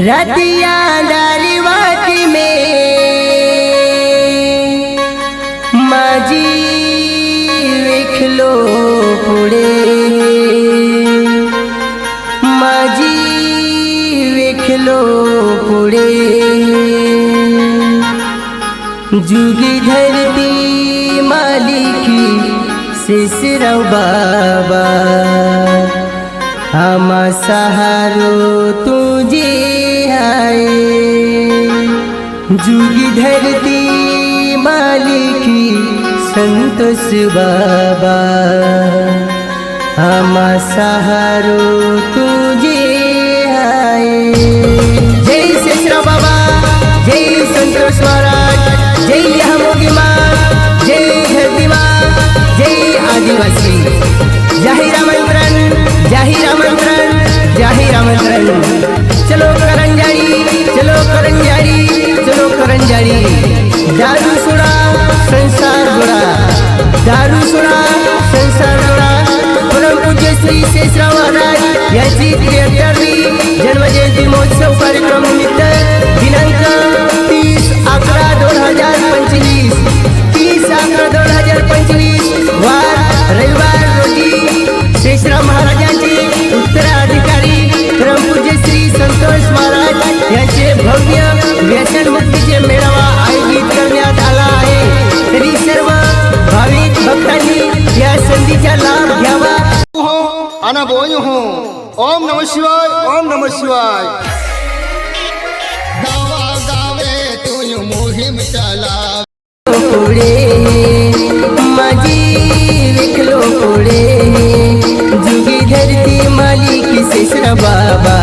रतिया डालीवाटी में माझी विखलो पुढे माझी विखलो पुढे जुगी धरती मालिकी शिशिरव बाबा आमा सहारो तुझे आए जुगी धरती मालिकी संतोष बाबा। आमा सहारो तुझे दारू सोडा संसार जोडा. दारू सोडा संसार जोडा. परमपूज्य श्री शेषराव महाराज याची त्र्याहत्तरवी जन्मजयंती महोत्सव कार्यक्रम निमित्त दिनांक तीस अकरा दोन हजार पंचवीस. तीस अकरा दोन हजार पंचवीस. वार रविवार रोजी शेषराव महाराजांचे उत्तराधिकारी परमपूज्य श्री संतोष महाराज यांचे भव्य व्यसन आना हूँ। ओम नमः शिवाय, ओम नमः शिवाय। धरती मालिकी बाबा।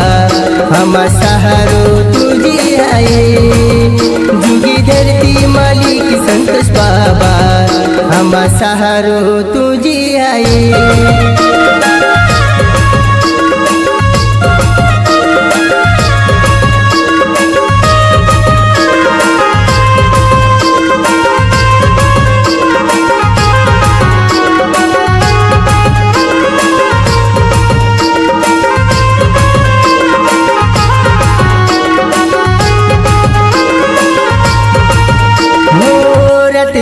आम्हा सहारो तुझी जुगी धरती मालिकी संतोष बाबा। सहारो तुझी आहे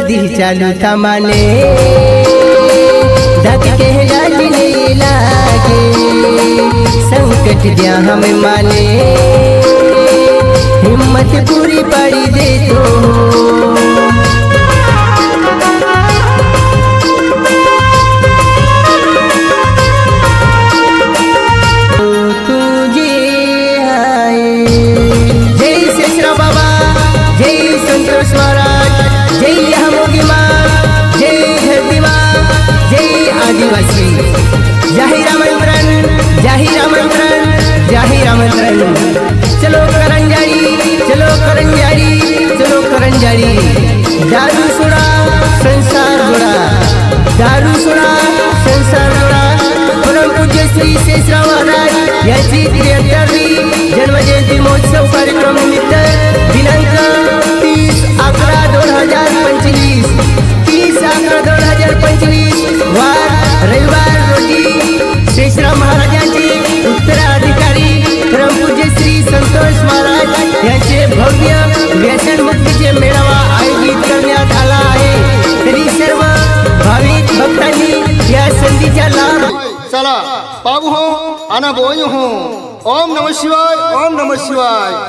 दी चालू थमाने। धक के लागे संकट दिया हमें माने। हिम्मत पूरी पड़ी दे तो। सुविशेष रावणारी याची સાલા પાવું હું આના બોયું હું ઓમ નમઃ શિવાય ઓમ નમઃ શિવાય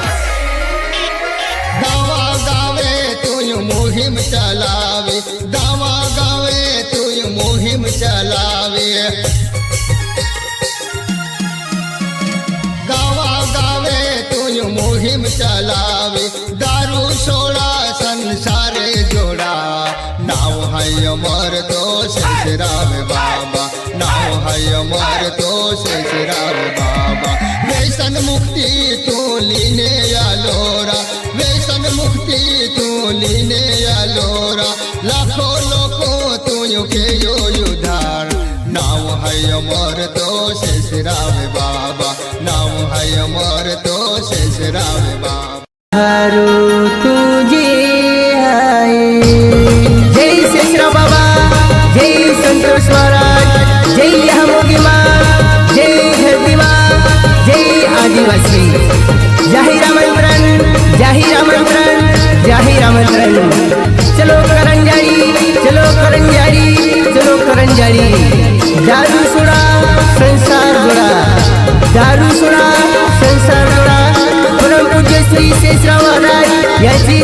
દાવા ગાવે તું મોહિમ ચલાવે દાવા ગાવે તું મોહિમ ચલાવે ગાવા ગાવે તું મોહિમ ચલાવે દારૂ સોડા સંસારે જોડા નાવ હૈ અમર તો સસરામ બાબા अमर तो शेषराव बाबा। व्यसन मुक्ती तू लीने आलोरा व्यसन मुक्ती तू लीने आलोरा लाखों लोगों तू के यो उधार। नाव है अमर तो शेषराव बाबा। नाव है अमर तो शेषराव बाबा। आदिवासी यही रामंत्रन यही रामंत्रन यही रामंत्रन चलो करंजारी चलो करंजारी चलो करंजारी दारू सुड़ा संसार जोड़ा दारू सुड़ा संसार जोड़ा परम पूज्य श्री शेषराव महाराज याची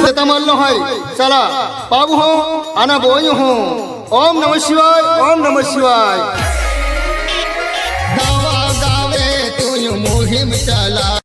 तमल्ल है चला पाबु हूँ आना बोई हूँ ओम नमः शिवाय ओम नमः शिवाय